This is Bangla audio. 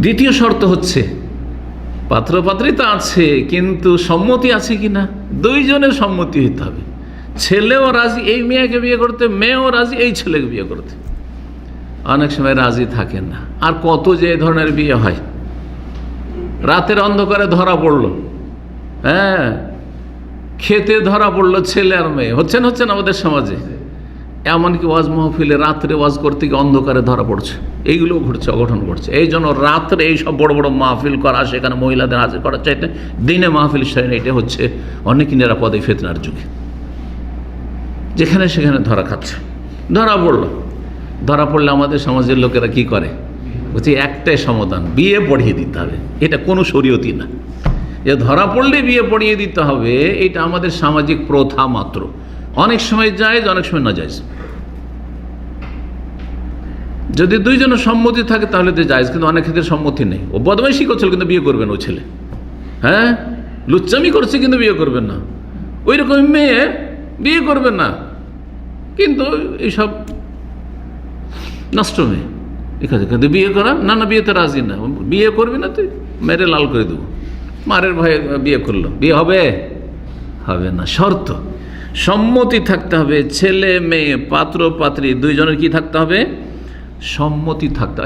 দ্বিতীয় শর্ত হচ্ছে পাত্র পাত্রী তো আছে, কিন্তু সম্মতি আছে কি না দুইজনের সম্মতি হইতে হবে। ছেলেও রাজি, এই মেয়েকে বিয়ে করতে, মেয়েও রাজি, এই ছেলেকে বিয়ে করতে। অনেক সময় রাজি থাকে না। আর কত যে ধরনের বিয়ে হয়। রাতের অন্ধকারে ধরা পড়ল। হ্যাঁ খেতে ধরা পড়ল ছেলে আর মেয়ে। হচ্ছে না হচ্ছে না আমাদের সমাজে। এমনকি ওয়াজ মাহফিলে রাত্রে ওয়াজ করতে গিয়ে অন্ধকারে ধরা পড়ছে। এইগুলো ঘটছে, অঘটন ঘটছে। এই জন্য রাত্রে এই সব বড় বড় মাহফিল করা, সেখানে মহিলাদের হাজির করার চাইতে দিনে মাহফিল সেরেন এটা হচ্ছে অনেক নিরাপদে ফেতনার যুগে। যেখানে সেখানে ধরা খাচ্ছে। ধরা পড়ল। ধরা পড়লে আমাদের সমাজের লোকেরা কি করে? বলছি, একটাই সমাধান, বিয়ে পড়িয়ে দিতে হবে। এটা কোনো শরীয়তি না। যে ধরা পড়লে বিয়ে পড়িয়ে দিতে হবে, এটা আমাদের সামাজিক প্রথা মাত্র। অনেক সময় যায় অনেক সময় না যায় যদি দুইজনের সম্মতি থাকে, তাহলে তো যায় কিন্তু অনেক ক্ষেত্রে সম্মতি নেই। ও বদমাইশি করছিল, কিন্তু বিয়ে করবেন ও ছেলে। হ্যাঁ? লুচ্চামি করছে, কিন্তু বিয়ে করবেন না। ওই রকম মেয়ে বিয়ে করবেন না। কিন্তু এইসব নষ্ট মেয়ে। আছে কিন্তু বিয়ে করা, না না, বিয়েতে রাজি না। বিয়ে করবি না তুই, মেরে লাল করে দেবো। মারের ভয়ে বিয়ে করল। বিয়ে হবে? হবে না। শর্ত, সম্মতি থাকতে হবে, ছেলে, মেয়ে, পাত্র, পাত্রী, দুইজনের কি থাকতে হবে? সম্মতি থাকতে